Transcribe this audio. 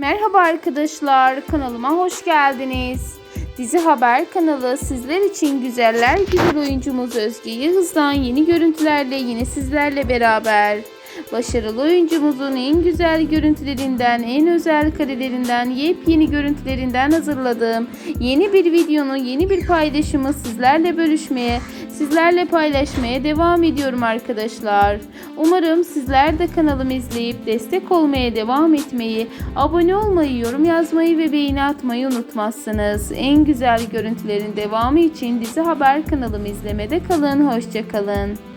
Merhaba arkadaşlar, kanalıma hoş geldiniz. Dizi Haber kanalı sizler için güzeller güzel oyuncumuz Özge Yağız'dan yeni görüntülerle yine sizlerle beraber. Başarılı oyuncumuzun en güzel görüntülerinden, en özel karelerinden, yepyeni görüntülerinden hazırladığım yeni bir videonun yeni bir paylaşımı sizlerle bölüşmeye, sizlerle paylaşmaya devam ediyorum arkadaşlar. Umarım sizler de kanalımı izleyip destek olmaya devam etmeyi, abone olmayı, yorum yazmayı ve beğeni atmayı unutmazsınız. En güzel görüntülerin devamı için dizi haber kanalımı izlemede kalın. Hoşçakalın.